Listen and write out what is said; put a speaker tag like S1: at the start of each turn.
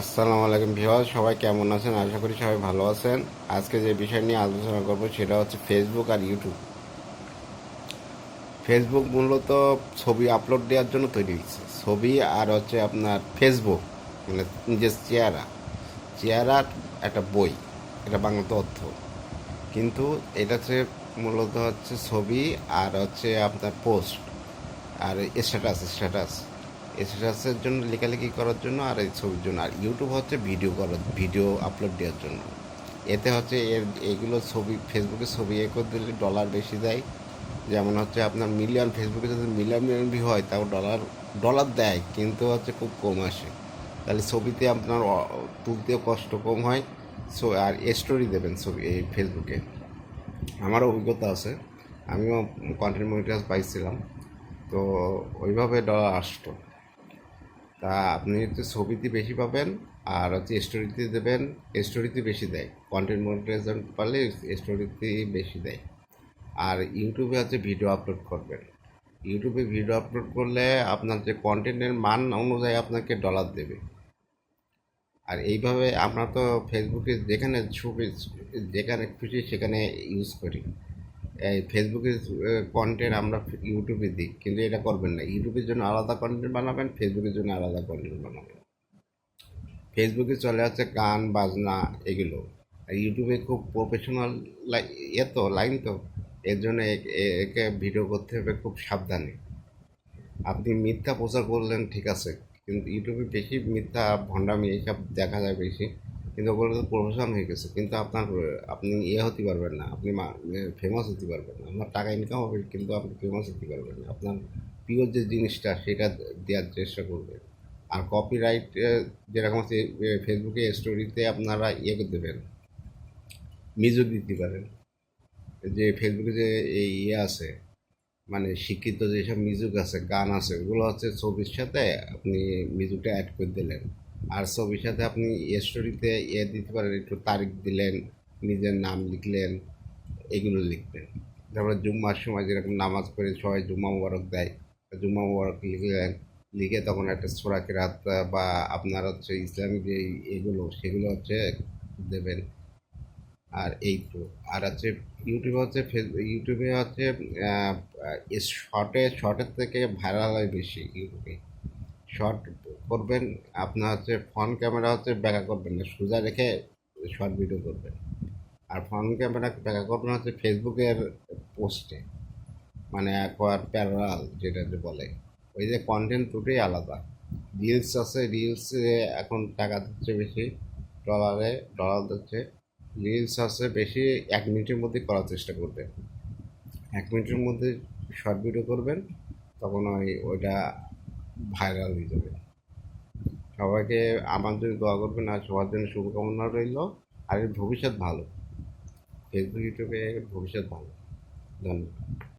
S1: আসসালামু আলাইকুম ভিওয়ার সবাই কেমন আছেন? আশা করি সবাই ভালো আছেন। আজকে যে বিষয় নিয়ে আলোচনা করব সেটা হচ্ছে ফেসবুক আর ইউটিউব ফেসবুক মূলত ছবি আপলোড দেওয়ার জন্য তৈরি হয়েছে ছবি আর হচ্ছে আপনার ফেসবুক মানে নিজের চেহারা। চেহারার একটা বই, এটা বাংলা তথ্য। কিন্তু এটা হচ্ছে মূলত হচ্ছে ছবি আর হচ্ছে আপনার পোস্ট আর স্ট্যাটাস স্ট্যাটাস স্ট্যাটাসের জন্য, লেখালেখি করার জন্য আর এই ছবির জন্য। আর ইউটিউব হচ্ছে ভিডিও করার ভিডিও আপলোড দেওয়ার জন্য। এতে হচ্ছে এর, এগুলো ছবি ফেসবুকে ছবি এ করে দিলে ডলার বেশি দেয়। যেমন হচ্ছে আপনার মিলিয়ন ফেসবুকে যদি মিলিয়ন মিলিয়ন ভিউ হয়, তাও ডলার ডলার দেয়, কিন্তু হচ্ছে খুব কম আসে। তাহলে ছবিতে আপনার তুলতেও কষ্ট কম হয়। সো আর স্টোরি দেবেন ছবি, এই ফেসবুকে আমারও অভিজ্ঞতা আছে। আমিও কন্টেন্ট মনিটাইজ পাইছিলাম। তো ওইভাবে ডলার আসতো। তা আপনি হচ্ছে ছবিতে বেশি পাবেন আর হচ্ছে স্টোরিতে দেবেন স্টোরিতে বেশি দেয়। কন্টেন্ট মনিটাইজেশন পারলে স্টোরিতে বেশি দেয়। আর ইউটিউবে হচ্ছে ভিডিও আপলোড করবেন। ইউটিউবে ভিডিও আপলোড করলে আপনার যে কন্টেন্টের মান অনুযায়ী আপনাকে ডলার দেবে। আর এইভাবে আমরা তো ফেসবুকে যেখানে ছবি, যেখানে খুশি সেখানে ইউজ করি। এই ফেসবুকের কন্টেন্ট আমরা ইউটিউবে দিই, কিন্তু এটা করবেন না। ইউটিউবের জন্য আলাদা কন্টেন্ট বানাবেন ফেসবুকের জন্য আলাদা কন্টেন্ট বানাবেন। ফেসবুকে চলে আসছে গান, বাজনা, এগুলো। আর ইউটিউবে খুব প্রফেশনাল এ তো লাইন তো। এর জন্য একে ভিডিও করতে হবে খুব সাবধানে। আপনি মিথ্যা প্রচার করলেন, ঠিক আছে। কিন্তু ইউটিউবে বেশি মিথ্যা, ভণ্ডামি এইসব দেখা যায় বেশি। কিন্তু ওগুলো তো প্রফেশন হয়ে গেছে। কিন্তু আপনার আপনি ইয়ে হতে পারবেন না আপনি ফেমাস হতে পারবেন না। আপনার টাকা ইনকাম হবে কিন্তু আপনি ফেমাস হতে পারবেন না। আপনার প্রিয় যে জিনিসটা সেটা দেওয়ার চেষ্টা করবেন। আর কপিরাইট যেরকম হচ্ছে এ, ফেসবুকে স্টোরিতে আপনারা ইয়ে করে দেবেন মিউজিক দিতে পারেন। যে ফেসবুকে যে এই ইয়ে আছে মানে শিক্ষিত যেসব মিউজিক আছে গান আছে ওগুলো হচ্ছে ছবির সাথে আপনি মিউজিকটা অ্যাড করে দিলেন। আর ছবির সাথে আপনি স্টোরিতে ইয়ে দিতে পারেন, একটু তারিখ দিলেন, নিজের নাম লিখলেন, এগুলো লিখবেন। তারপরে জুম্মার সময় যেরকম নামাজ পড়ে সবাই জুম্মা মুবারক দেয় জুম্মা মুবারক লিখলেন, লিখে তখন একটা সোরাকে রাত বা আপনার হচ্ছে ইসলামিক যে এগুলো, সেগুলো হচ্ছে দেবেন। আর এই তো। আর হচ্ছে ইউটিউবে হচ্ছে ফেস- ইউটিউবে হচ্ছে শর্টে শর্টের থেকে ভাইরাল হয় বেশি ইউটিউবে। শর্ট করবেন, আপনার হচ্ছে ফ্রন্ট ক্যামেরা হচ্ছে ব্যাকা করবেন না সোজা রেখে শর্ট ভিডিও করবেন। আর ফ্রন্ট ক্যামেরা ব্যাকা করবেন হচ্ছে ফেসবুকের পোস্টে মানে একবার প্যারাল যেটা যে বলে। ওই যে কন্টেন্ট দুটোই আলাদা। রিলস আছে রিলসে এখন টাকা দিচ্ছে বেশি ডলারে ডলার দিচ্ছে। রিলস আছে বেশি, এক মিনিটের মধ্যে করার চেষ্টা করবেন। এক মিনিটের মধ্যে শর্ট ভিডিও করবেন, তখন ওই, ওইটা ভাইরাল হয়ে যাবে। সবাইকে জন্য দোয়া করবেন আর সবার জন্য শুভকামনা রইল। আর ভবিষ্যৎ ভালো। ফেসবুক ইউটিউবে ভবিষ্যৎ ভালো। ধন্যবাদ।